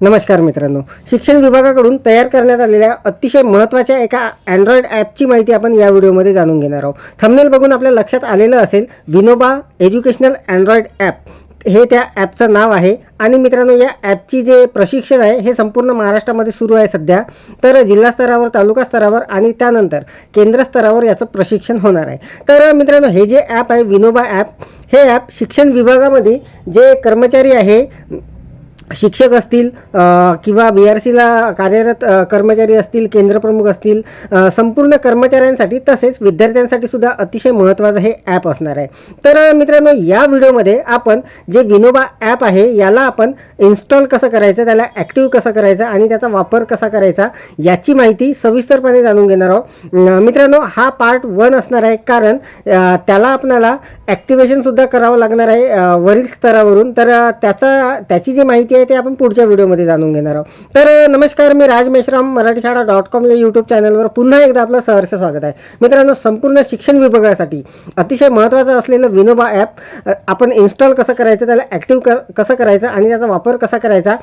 नमस्कार मित्रांनो. शिक्षण विभागाकडून तयार करण्यात आलेल्या अतिशय महत्त्वाच्या एका अँड्रॉइड ॲपची माहिती आपण या व्हिडिओमध्ये जाणून घेणार आहोत. थंबनेल बघून आपल्या लक्षात आलेलं असेल विनोबा एज्युकेशनल अँड्रॉइड ॲप. हे त्या ॲपचं नाव आहे. आणि मित्रांनो या ॲपची जे प्रशिक्षण आहे हे संपूर्ण महाराष्ट्रामध्ये सुरू आहे सध्या. तर जिल्हा स्तरावर तालुका स्तरावर आणि त्यानंतर केंद्र स्तरावर याचं प्रशिक्षण होणार आहे. तर मित्रांनो हे जे ॲप आहे विनोबा ॲप हे ॲप शिक्षण विभागामध्ये जे कर्मचारी आहे शिक्षक असतील किंवा बी आर सीला कार्यरत कर्मचारी असतील केंद्रप्रमुख असतील संपूर्ण कर्मचाऱ्यांसाठी तसेच विद्यार्थ्यांसाठी सुद्धा अतिशय महत्त्वाचं हे ॲप असणार आहे. तर मित्रांनो या व्हिडिओमध्ये आपण जे विनोबा ॲप आहे याला आपण इन्स्टॉल कसं करायचं त्याला ॲक्टिव्ह कसं करायचं आणि त्याचा वापर कसा करायचा याची माहिती सविस्तरपणे जाणून घेणार आहोत. मित्रांनो हा पार्ट वन असणार आहे कारण त्याला आपल्याला ॲक्टिवेशनसुद्धा करावं लागणार आहे वरील स्तरावरून. तर त्याचा त्याची जी माहिती आहे ते आपण पुढच्या व्हिडिओमध्ये जाणून घेणार आहोत. तर नमस्कार मी राज मेश्राम मराठी शाळा डॉट कॉम या यूट्यूब चॅनलवर पुन्हा एकदा आपलं सहर्ष स्वागत आहे. मित्रांनो संपूर्ण शिक्षण विभागासाठी अतिशय महत्त्वाचं असलेलं विनोबा ॲप आपण इन्स्टॉल कसं करायचं त्याला ॲक्टिव्ह क कसं करायचं आणि त्याचा वापर कसा करायचा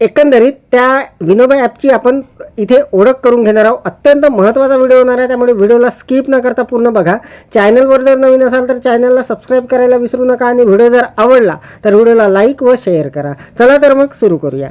एकंदरीत त्या विनोबा ॲपची आपण इथे ओळख करून घेणार आहोत. अत्यंत महत्त्वाचा व्हिडिओ होणार आहे त्यामुळे व्हिडिओला स्किप न करता पूर्ण बघा. चॅनलवर जर नवीन असाल तर चॅनलला सबस्क्राईब करायला विसरू नका आणि व्हिडिओ जर आवडला तर व्हिडिओला लाईक व शेअर करा. चला तर मग सुरू करूया.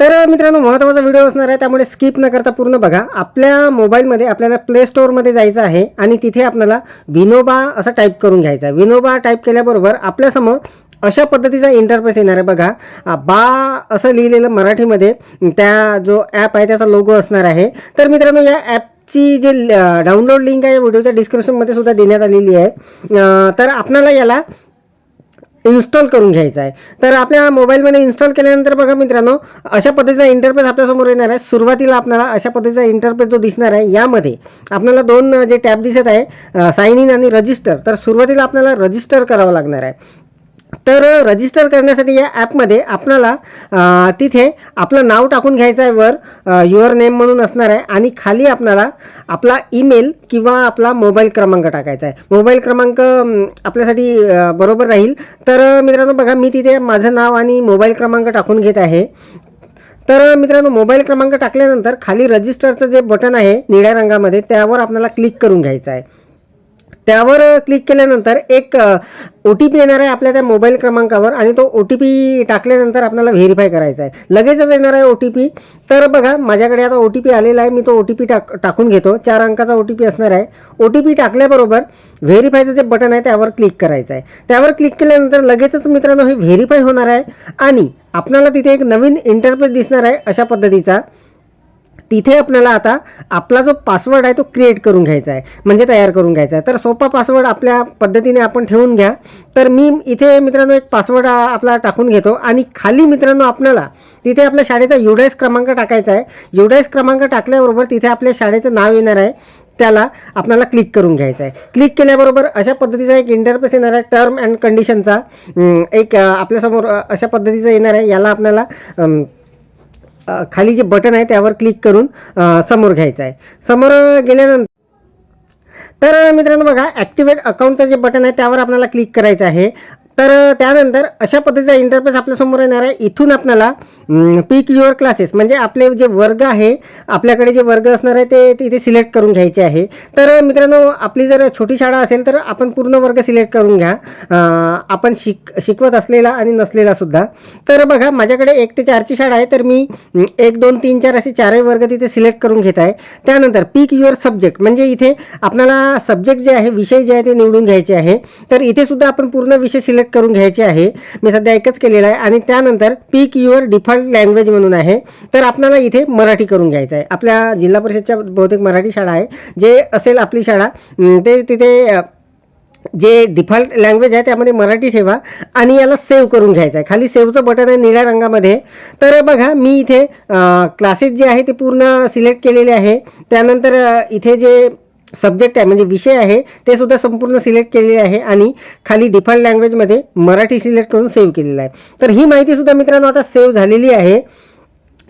तर मित्रांनो महत्त्वाचा व्हिडिओ असणार आहे त्यामुळे स्किप न करता पूर्ण बघा. आपल्या मोबाईलमध्ये आपल्याला प्ले स्टोअरमध्ये जायचं आहे आणि तिथे आपल्याला विनोबा असं टाईप करून घ्यायचं आहे. विनोबा टाईप केल्याबरोबर आपल्यासमोर अशा पद्धतीचा इंटरफेस येणार आहे. बघा बा असं लिहिलेलं मराठीमध्ये त्या जो ॲप आहे त्याचा लोगो असणार आहे. तर मित्रांनो या ची जे डाउनलोड लिंक आहे व्हिडिओच्या डिस्क्रिप्शनमध्ये सुद्धा देण्यात आलेली आहे. तर आपल्याला याला इन्स्टॉल करून घ्यायचा आहे. तर आपल्या मोबाईलमध्ये इन्स्टॉल केल्यानंतर बघा मित्रांनो अशा पद्धतीचा इंटरफेस आपल्यासमोर येणार आहे. सुरुवातीला आपल्याला अशा पद्धतीचा इंटरफेस जो दिसणार आहे यामध्ये आपल्याला दोन जे टॅब दिसत आहे साईन इन आणि रजिस्टर तर सुरुवातीला आपल्याला रजिस्टर करावं लागणार आहे. तर रजिस्टर करण्यासाठी या ॲपमध्ये आपल्याला तिथे आपलं नाव टाकून घ्यायचं आहे वर युअर नेम म्हणून असणार आहे आणि खाली आपल्याला आपला ईमेल किंवा आपला मोबाईल क्रमांक टाकायचा आहे मोबाईल क्रमांक आपल्यासाठी बरोबर राहील. तर मित्रांनो बघा मी तिथे माझं नाव आणि मोबाईल क्रमांक टाकून घेत आहे. तर मित्रांनो मोबाईल क्रमांक टाकल्यानंतर खाली रजिस्टरचं जे बटन आहे निळ्या रंगामध्ये त्यावर आपल्याला क्लिक करून घ्यायचं आहे त्यावर क्लिक केल्यानंतर एक ओ टी पी येणार आहे आपल्या त्या मोबाईल क्रमांकावर आणि तो ओ टी पी टाकल्यानंतर आपल्याला व्हेरीफाय करायचा आहे. लगेचच येणार आहे ओ टी पी तर बघा माझ्याकडे आता ओ टी पी आलेला आहे. मी तो ओ टी पी टाक टाकून घेतो. चार अंकाचा ओ टी पी असणार आहे. ओ टी पी टाकल्याबरोबर व्हेरीफायचं जे बटन आहे त्यावर क्लिक करायचं आहे. त्यावर क्लिक केल्यानंतर लगेचच मित्रांनो हे व्हेरीफाय होणार आहे. आणि आपल्याला तिथे एक नवीन इंटरफेस दिसणार आहे अशा पद्धतीचा. तिथे आपल्याला आता आपला जो पासवर्ड आहे तो क्रिएट करून घ्यायचा आहे. म्हणजे तयार करून घ्यायचा आहे. तर सोपा पासवर्ड आपल्या पद्धतीने आपण ठेवून घ्या. तर मी इथे मित्रांनो एक पासवर्ड आपला टाकून घेतो. आणि खाली मित्रांनो आपल्याला तिथे आपल्या शाळेचा युडायस क्रमांक टाकायचा आहे. युडायस क्रमांक टाकल्याबरोबर तिथे आपल्या शाळेचं नाव येणार आहे. त्याला आपल्याला क्लिक करून घ्यायचं आहे. क्लिक केल्याबरोबर अशा पद्धतीचा एक इंटरफेस येणार आहे. टर्म अँड कंडिशनचा एक आपल्यासमोर अशा पद्धतीचं येणार आहे. याला आपल्याला खाली जे बटन आहे त्यावर क्लिक करून समोर घ्यायचं आहे. समोर गेल्यानंतर तर मित्रांनो बघा ॲक्टिवेट अकाउंटचं जे बटन आहे त्यावर आपल्याला क्लिक करायचं आहे. तर त्यानंतर अशा पद्धतीचा इंटरफेस आपल्यासमोर येणार आहे. इथून आपल्याला पिक युअर क्लासेस म्हणजे आपले जे वर्ग आहे आपल्याकडे जे वर्ग असणार आहे ते तिथे सिलेक्ट करून घ्यायचे आहे. तर मित्रांनो आपली जर छोटी शाळा असेल तर आपण पूर्ण वर्ग सिलेक्ट करून घ्या. आपण शिक शिकवत असलेला आणि नसलेला सुद्धा. तर बघा माझ्याकडे एक ते चारची शाळा आहे तर मी एक दोन तीन चार असे चारही वर्ग तिथे सिलेक्ट करून घेत आहे. त्यानंतर पिक युअर सब्जेक्ट म्हणजे इथे आपल्याला सब्जेक्ट जे आहे विषय जे आहे ते निवडून घ्यायचे आहे. तर इथे सुद्धा आपण पूर्ण विषय सिलेक्ट करून घ्यायची आहे. मी सध्या एकच केलेला आहे आणि त्यानंतर पीक युअर डिफॉल्ट लँग्वेज म्हणून आहे. तर आपल्याला इथे मराठी करून घ्यायचं आहे. आपल्या जिल्हा परिषदच्या बहुतेक मराठी शाळा आहे. जे असेल आपली शाळा ते तिथे जे डिफॉल्ट लँग्वेज आहे त्यामध्ये मराठी ठेवा आणि याला सेव्ह करून घ्यायचं आहे. खाली सेव्हचं बटन आहे निळ्या रंगामध्ये. तर बघा मी इथे क्लासेस जे आहे ते पूर्ण सिलेक्ट केलेले आहे. त्यानंतर इथे जे सब्जेक्ट आहे म्हणजे विषय आहे ते सुद्धा संपूर्ण सिलेक्ट केलेले आहे आणि खाली डिफॉल्ट लँग्वेजमध्ये मराठी सिलेक्ट करून सेव्ह केलेलं आहे. तर ही माहिती सुद्धा मित्रांनो आता सेव्ह झालेली आहे.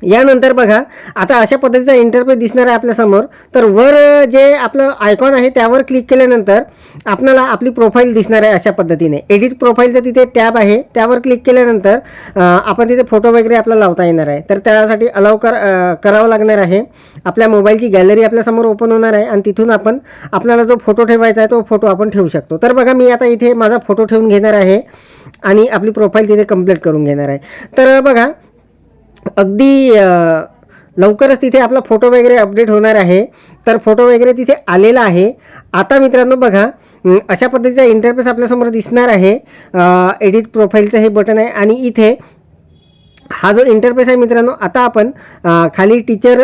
यानंतर बघा आता अशा पद्धतीचा इंटरफेस दिसणार आहे आपल्यासमोर. तर वर जे आपलं आयकॉन आहे त्यावर क्लिक केल्यानंतर आपल्याला आपली प्रोफाईल दिसणार आहे अशा पद्धतीने. एडिट प्रोफाईलचं तिथे टॅब आहे त्यावर क्लिक केल्यानंतर आपण तिथे फोटो वगैरे आपला लावता येणार आहे. तर त्यासाठी अलाव कर करावं लागणार आहे. आपल्या मोबाईलची गॅलरी आपल्यासमोर ओपन होणार आहे आणि तिथून आपण आपल्याला जो फोटो ठेवायचा आहे तो फोटो आपण ठेवू शकतो. तर बघा मी आता इथे माझा फोटो ठेवून घेणार आहे आणि आपली प्रोफाईल तिथे कंप्लीट करून घेणार आहे. तर बघा अगदी लवकरच तिथे आपला फोटो वगैरे अपडेट होणार आहे. तर फोटो वगैरे तिथे आलेला आहे. आता मित्रांनो बघा अशा पद्धतीचा इंटरफेस आपल्यासमोर दिसणार आहे. एडिट प्रोफाईलचं हे बटन आहे आणि इथे हा जो इंटरफेस आहे मित्रांनो आता आपण खाली टीचर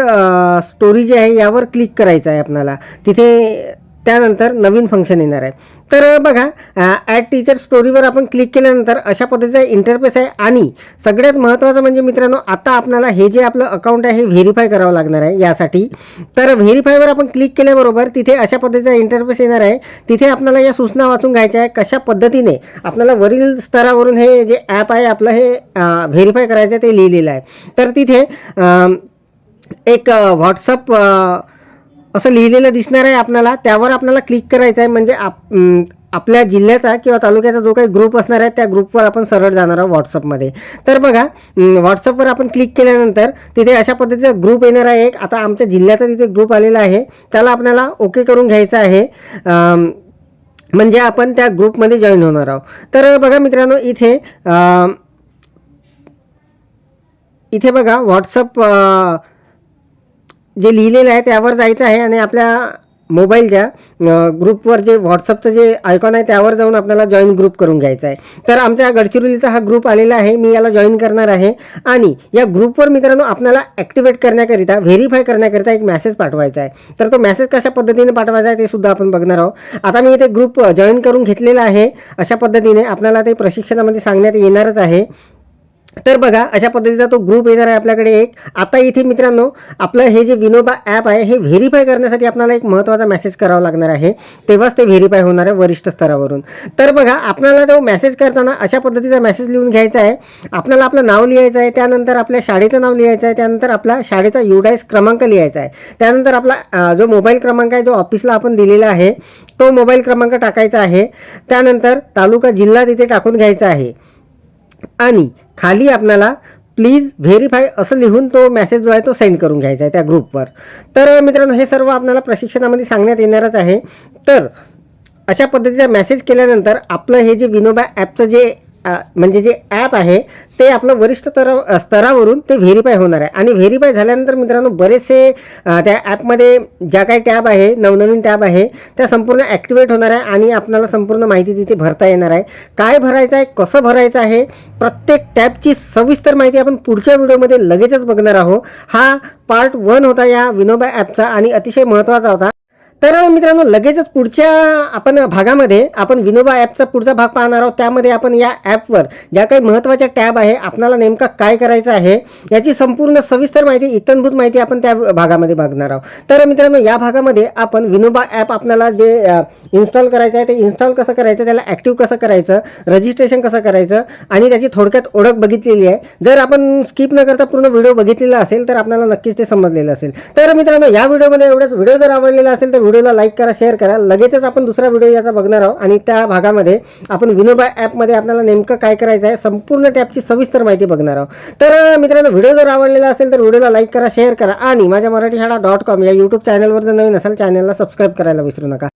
स्टोरी जी आहे यावर क्लिक करायचं आहे आपणाला तिथे त्यानंतर नवीन फंक्शन येणार आहे. तर बघा ॲट टीचर स्टोरीवर आपण क्लिक केल्यानंतर अशा पद्धतीचा इंटरफेस आहे आणि सगळ्यात महत्त्वाचं म्हणजे मित्रांनो आता आपल्याला हे जे आपलं अकाउंट आहे हे व्हेरीफाय करावं लागणार आहे यासाठी. तर व्हेरीफायवर आपण क्लिक केल्याबरोबर तिथे अशा पद्धतीचा इंटरफेस येणार आहे. तिथे आपल्याला या सूचना वाचून घ्यायच्या आहे कशा पद्धतीने आपल्याला वरील स्तरावरून हे जे ॲप आहे आपलं हे व्हेरीफाय करायचं आहे ते लिहिलेलं आहे. तर तिथे एक व्हॉट्सअप असं लिहिलेलं दिसणार आहे आपल्याला. त्यावर आपल्याला क्लिक करायचं आहे. म्हणजे आप आपल्या जिल्ह्याचा किंवा तालुक्याचा जो काही ग्रुप असणार आहे त्या ग्रुपवर आपण सरळ जाणार आहोत व्हॉट्सअपमध्ये तर बघा व्हॉट्सअपवर आपण क्लिक केल्यानंतर तिथे अशा पद्धतीचा ग्रुप येणार आहे एक. आता आमच्या जिल्ह्याचा तिथे ग्रुप आलेला आहे. त्याला आपल्याला ओके करून घ्यायचं आहे. म्हणजे आपण त्या ग्रुपमध्ये जॉईन होणार आहोत. तर बघा मित्रांनो इथे इथे बघा व्हॉट्सअप जे लिहिलेलं आहे त्यावर जायचं आहे आणि आपल्या मोबाईलच्या ग्रुपवर जे व्हॉट्सअपचं जे आयकॉन आहे त्यावर जाऊन आपल्याला जॉईन ग्रुप करून घ्यायचा आहे. तर आमच्या गडचिरोलीचा हा ग्रुप आलेला आहे. मी याला जॉईन करणार आहे. आणि या ग्रुपवर मित्रांनो आपल्याला ॲक्टिवेट करण्याकरिता व्हेरीफाय करण्याकरिता एक मेसेज पाठवायचा आहे. तर तो मेसेज कशा पद्धतीने पाठवायचा आहे ते सुद्धा आपण बघणार आहोत. आता मी इथे ग्रुप जॉईन करून घेतलेला आहे. अशा पद्धतीने आपल्याला ते प्रशिक्षणामध्ये सांगण्यात येणारच आहे. तर बघा अशा पद्धतीचा तो ग्रुप येणार आहे आपल्याकडे एक. आता इथे मित्रांनो आपलं हे जे विनोबा ॲप आहे हे व्हेरीफाय करण्यासाठी आपल्याला एक महत्त्वाचा मेसेज करावा लागणार आहे. तेव्हाच ते व्हेरीफाय होणार आहे वरिष्ठ स्तरावरून. तर बघा आपल्याला तो मेसेज करताना अशा पद्धतीचा मेसेज लिहून घ्यायचा आहे. आपल्याला आपलं नाव लिहायचं आहे त्यानंतर आपल्या शाळेचं नाव लिहायचं आहे त्यानंतर आपला शाळेचा युडाईस क्रमांक लिहायचा आहे. त्यानंतर आपला जो मोबाईल क्रमांक आहे जो ऑफिसला आपण दिलेला आहे तो मोबाईल क्रमांक टाकायचा आहे. त्यानंतर तालुका जिल्हा तिथे टाकून घ्यायचा आहे. आणि खाली आपल्याला प्लीज व्हेरीफाय असं लिहून तो मेसेज जो आहे तो सेंड करून घ्यायचा आहे त्या ग्रुपवर तर मित्रांनो हे सर्व आपल्याला प्रशिक्षणामध्ये सांगण्यात येणारच आहे. तर अशा पद्धतीचा मेसेज केल्यानंतर आपलं हे जे विनोबा ॲपचं जे म्हणजे जे ॲप आहे ते आपलं वरिष्ठ तर स्तरावरून ते व्हेरीफाय होणार आहे. आणि व्हेरीफाय झाल्यानंतर मित्रांनो बरेचसे त्या ॲपमध्ये ज्या काही टॅब आहे नवनवीन टॅब आहे त्या संपूर्ण ॲक्टिवेट होणार आहे आणि आपल्याला संपूर्ण माहिती तिथे भरता येणार आहे. काय भरायचं आहे कसं भरायचं आहे प्रत्येक टॅबची सविस्तर माहिती आपण पुढच्या व्हिडिओमध्ये लगेचच बघणार आहोत. हा पार्ट वन होता या विनोबा ॲपचा आणि अतिशय महत्त्वाचा होता. तर मित्रांनो लगेचच पुढच्या आपण भागामध्ये आपण विनोबा ॲपचा पुढचा भाग पाहणार आहोत. त्यामध्ये आपण या ॲपवर ज्या काही महत्त्वाच्या टॅब आहे आपल्याला नेमका काय करायचं आहे याची संपूर्ण सविस्तर माहिती इतनभूत माहिती आपण त्या भागामध्ये बघणार आहोत. तर मित्रांनो या भागामध्ये आपण विनोबा ॲप आपल्याला जे इन्स्टॉल करायचं आहे ते इन्स्टॉल कसं करायचं त्याला ॲक्टिव्ह कसं करायचं रजिस्ट्रेशन कसं करायचं आणि त्याची थोडक्यात ओळख बघितलेली आहे. जर आपण स्किप न करता पूर्ण व्हिडिओ बघितलेला असेल तर आपल्याला नक्कीच ते समजलेलं असेल. तर मित्रांनो या व्हिडिओमध्ये एवढंच. व्हिडिओ जर आवडलेला असेल तर व्हिडिओला लाईक करा शेअर करा. लगेचच आपण दुसरा व्हिडिओ याचा बघणार आहोत आणि त्या भागामध्ये आपण विनोबा ॲपमध्ये आपल्याला नेमकं काय करायचं आहे संपूर्ण टॅपची सविस्तर माहिती बघणार आहोत. तर मित्रांनो व्हिडिओ जर आवडलेला असेल तर व्हिडिओला लाईक करा शेअर करा आणि माझ्या मराठी शाळा डॉट कॉम या यूट्यूब चॅनलवर जर नवीन असेल चॅनलला सबस्क्राईब करायला विसरू नका.